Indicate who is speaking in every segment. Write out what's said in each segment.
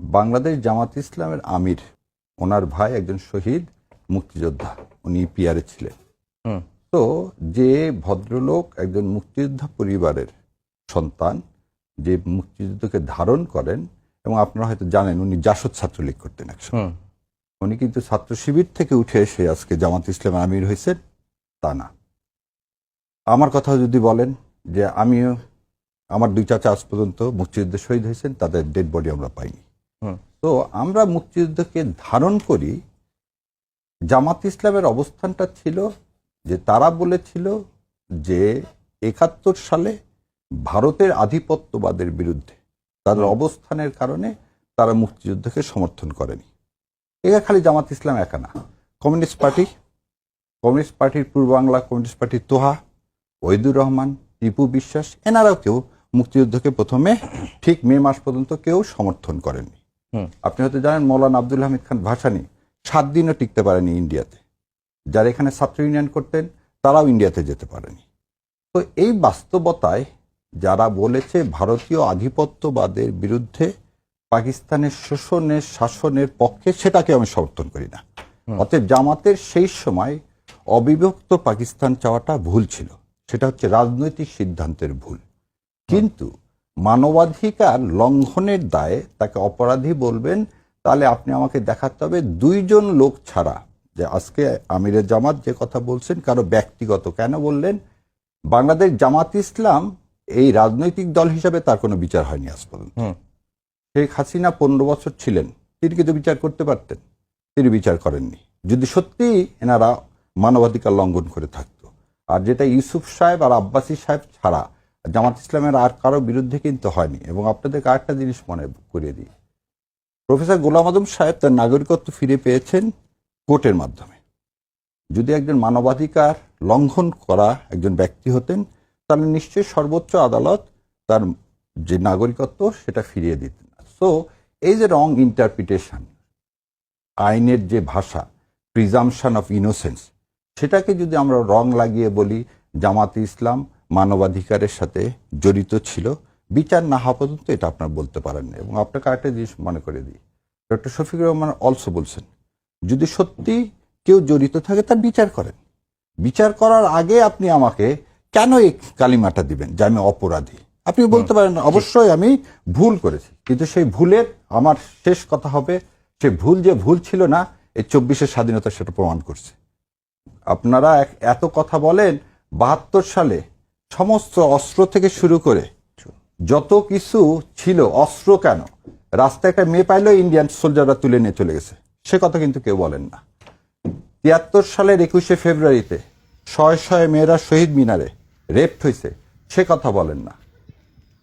Speaker 1: বাংলাদেশ জামাত ইসলামের আমির। ওনার ভাই একজন শহীদ মুক্তিযোদ্ধা। উনি পিয়ারে ছিলেন।
Speaker 2: হুম।
Speaker 1: তো যে ভদ্রলোক একজন মুক্তিযোদ্ধা পরিবারের সন্তান যে মুক্তিযুদ্ধকে ধারণ করেন এবং আপনারা হয়তো জানেন উনি জাসদ ছাত্রলীগ করতেন একসময়। উনি কিন্তু ছাত্র শিবির থেকে উঠে এসে আজকে জামাত ইসলাম আমির হয়েছেন তা না। আমার কথা যদি বলেন যে আমিও আমার দুই চাচা আজ পর্যন্ত মুক্তিযুদ্ধে শহীদ হয়েছেন তাদের ডেড বডি আমরা পাইনি। তো আমরা মুক্তিযুদ্ধকে ধারণ করি জামাত ইসলামের অবস্থানটা ছিল যে তারা বলেছিল যে একাত্তর সালে ভারতের আধিপত্যবাদের বিরুদ্ধে তাদের অবস্থানের কারণে তারা মুক্তিযুদ্ধকে সমর্থন করেনি। এটা খালি জামাত ইসলাম একা না। কমিউনিস্ট পার্টি কমিউনিস্ট পার্টির পূর্ব বাংলা কমিউনিস্ট পার্টির তোহা ওহিদুর রহমান টিপু বিশ্বাস এনারাও কেউ মুক্তিযুদ্ধকে প্রথমে ঠিক মে মাস পর্যন্ত কেউ সমর্থন করেননি।
Speaker 2: হুম।
Speaker 1: আপনি হয়তো জানেন মৌলানা আব্দুল হামিদ খান ভাসানি সাত দিনও টিকতে পারেনি ইন্ডিয়াতে। যারা এখানে ছাত্র ইউনিয়ন করতেন তারাও ইন্ডিয়াতে যেতে পারেনি। তো এই বাস্তবতায় যারা বলেছে ভারতীয় আধিপত্যবাদের বিরুদ্ধে পাকিস্তানের শোষণের শাসনের পক্ষে সেটাকে আমি সমর্থন করি না। অতএব জামাতের সেই সময় অবিভক্ত পাকিস্তান চাওয়াটা ভুল ছিল। সেটা হচ্ছে রাজনৈতিক সিদ্ধান্তের ভুল। কিন্তু মানবাধিকার লঙ্ঘনের দায়ে তাকে অপরাধী বলবেন তাহলে আপনি আমাকে দেখাতে হবে দুইজন লোক ছাড়া। যে আজকে আমিরের জামাত যে কথা বলছেন কারও ব্যক্তিগত কেন বললেন? বাংলাদেশ জামাত ইসলাম এই রাজনৈতিক দল হিসাবে তার কোনো বিচার হয়নি আজ পর্যন্ত। শেখ হাসিনা পনেরো বছর ছিলেন তিনি কিন্তু বিচার করতে পারতেন তিনি বিচার করেননি। যদি সত্যি এনারা মানবাধিকার লঙ্ঘন করে থাকতো আর যেটা ইউসুফ সাহেব আর আব্বাসী সাহেব ছাড়া জামাত ইসলামের আর কারও বিরুদ্ধে কিন্তু হয়নি। এবং আপনাদেরকে আরেকটা জিনিস মনে করিয়ে দিই। প্রফেসর গোলাম আদম সাহেব তার নাগরিকত্ব ফিরে পেয়েছেন কোর্টের মাধ্যমে। যদি একজন মানবাধিকার লঙ্ঘন করা একজন ব্যক্তি হতেন, তাহলে নিশ্চয়ই সর্বোচ্চ আদালত তার যে নাগরিকত্ব, সেটা ফিরিয়ে দিতেন। সো এই যে রং ইন্টারপ্রিটেশন আইনের যে ভাষা প্রিজামশন অফ ইনোসেন্স সেটাকে যদি আমরা রং লাগিয়ে বলি, জামাতে ইসলাম মানবাধিকারের সাথে জড়িত ছিল। বিচার না হওয়া পর্যন্ত এটা আপনার বলতে পারেন না। এবং আপনাকে আরেকটা জিনিস মনে করে দিই। ডক্টর শফিকুর রহমান অলসো বলছেন যদি সত্যি কেউ জড়িত থাকে তার বিচার করেন। বিচার করার আগে আপনি আমাকে কেন এই কালিমাটা দিবেন যে আমি অপরাধী? আপনি বলতে পারেন অবশ্যই আমি ভুল করেছি। কিন্তু সেই ভুলের আমার শেষ কথা হবে সে ভুল যে ভুল ছিল না এই চব্বিশের স্বাধীনতা সেটা প্রমাণ করছে। আপনারা এত কথা বলেন বাহাত্তর সালে সমস্ত অস্ত্র থেকে শুরু করে যত কিছু ছিল, অস্ত্র কেন? রাস্তায় একটা মেয়ে পাইলেও ইন্ডিয়ান সোলজাররা তুলে নিয়ে চলে গেছে। সে কথা কিন্তু কেউ বলেন না। তিয়াত্তর সালের একুশে ফেব্রুয়ারিতে শয়ে শয়ে মেয়েরা শহীদ মিনারে রেপ্ট হয়েছে। সে কথা বলেন না।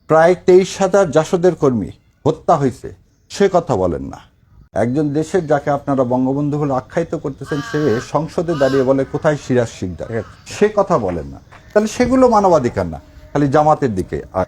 Speaker 1: প্রায় তেইশ হাজার জাসদের কর্মী হত্যা হয়েছে। সে কথা বলেন না। একজন দেশের যাকে আপনারা বঙ্গবন্ধু বলে আখ্যায়িত করতেছেন সে সংসদে দাঁড়িয়ে বলে কোথায় সিরাজ শিকদার? সে কথা বলেন না। তাহলে সেগুলো মানবাধিকার না। খালি জামাতের দিকে। আর